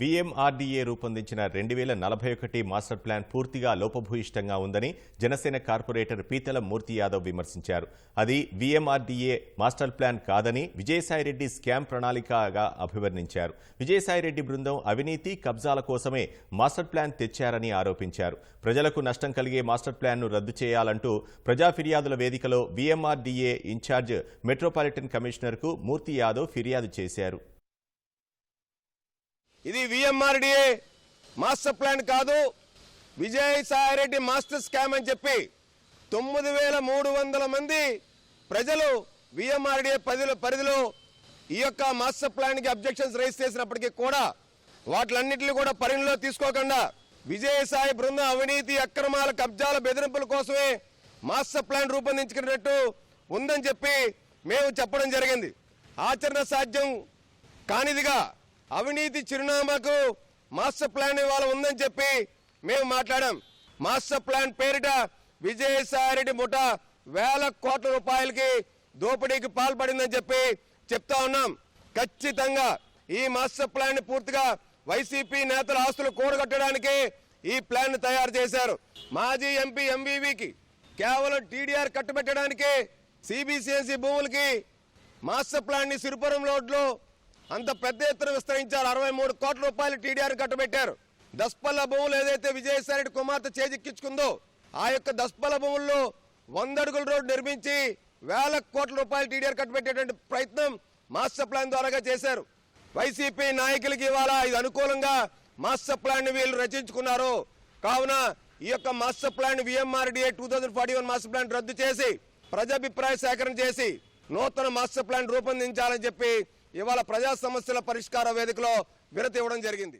VMRDA రూపొందించిన రెండు వేల నలభై ఒకటి మాస్టర్ ప్లాన్ పూర్తిగా లోపభూయిష్టంగా ఉందని జనసేన కార్పొరేటర్ పీతల మూర్తి యాదవ్ విమర్శించారు. అది వీఎంఆర్డీఏ మాస్టర్ ప్లాన్ కాదని విజయసాయిరెడ్డి స్కామ్ ప్రణాళికగా అభివర్ణించారు. విజయసాయిరెడ్డి బృందం అవినీతి కబ్జాల కోసమే మాస్టర్ ప్లాన్ తెచ్చారని ఆరోపించారు. ప్రజలకు నష్టం కలిగే మాస్టర్ ప్లాన్ను రద్దు చేయాలంటూ ప్రజా ఫిర్యాదుల వేదికలో వీఎంఆర్డీఏ ఇన్ఛార్జ్ మెట్రోపాలిటన్ కమిషనర్కు మూర్తి యాదవ్ ఫిర్యాదు చేశారు. ఇది విఎంఆర్డిఏ మాస్టర్ ప్లాన్ కాదు. విజయసాయిరెడ్డి మాస్టర్ స్కామ్ అని చెప్పి తొమ్మిది వేల మూడు వందల మంది ప్రజలు విఎంఆర్డిఏ పరిధిలో పరిధిలో ఈ యొక్క మాస్టర్ ప్లాన్కి అబ్జెక్షన్స్ రైజ్ చేసినప్పటికీ కూడా వాటిలన్నింటినీ కూడా పరిగణలో తీసుకోకుండా విజయసాయి బృందం అవినీతి అక్రమాల కబ్జాల బెదిరింపుల కోసమే మాస్టర్ ప్లాన్ రూపొందించుకున్నట్టు ఉందని చెప్పి మేము చెప్పడం జరిగింది. ఆచరణ సాధ్యం కానిదిగా అవినీతి చిరునామాకు మాస్టర్ ప్లాన్ ఇవాళ ఉందని చెప్పి మేము మాట్లాడాం. మాస్టర్ ప్లాన్ పేరిట విజయసాయిరెడ్డి ముఠ వేల కోట్ల రూపాయలకి దోపిడీకి పాల్పడిందని చెప్పి చెప్తా ఉన్నాం. ఖచ్చితంగా ఈ మాస్టర్ ప్లాన్ పూర్తిగా వైసీపీ నేతల ఆస్తులు కూడగట్టడానికి ఈ ప్లాన్ తయారు చేశారు. మాజీ ఎంపీ ఎంవీవీకి కేవలం టీడీఆర్ కట్టుబెట్టడానికి సిబిసిఎస్సి భూములకి మాస్టర్ ప్లాన్ని సిరిపురం రోడ్లో అంత పెద్ద ఎత్తున విస్తరించారు. అరవై మూడు కోట్ల రూపాయలు టీడీఆర్ కట్టబెట్టారు. దస్పల్ల భూములు ఏదైతే విజయసాయిరెడ్డి కుమార్తె చేజిక్కించుకుందో ఆ యొక్క దస్పల్ల భూముల్లో వంద అడుగుల రోడ్డు నిర్మించి వేల కోట్ల రూపాయలు టీడీఆర్ కట్టబెట్టేటువంటి ప్రయత్నం మాస్టర్ ప్లాన్ ద్వారాగా చేశారు. వైసీపీ నాయకులకి ఇవాళ ఇది అనుకూలంగా మాస్టర్ ప్లాన్ వీళ్ళు రచించుకున్నారు. కావున ఈ యొక్క master plan VMRDA two thousand forty one master plan రద్దు చేసి ప్రజాభిప్రాయ సేకరణ చేసి నూతన మాస్టర్ ప్లాన్ రూపొందించాలని చెప్పి ఇవాళ ప్రజా సమస్యల పరిష్కార వేదికలో విరతి ఇవ్వడం జరిగింది.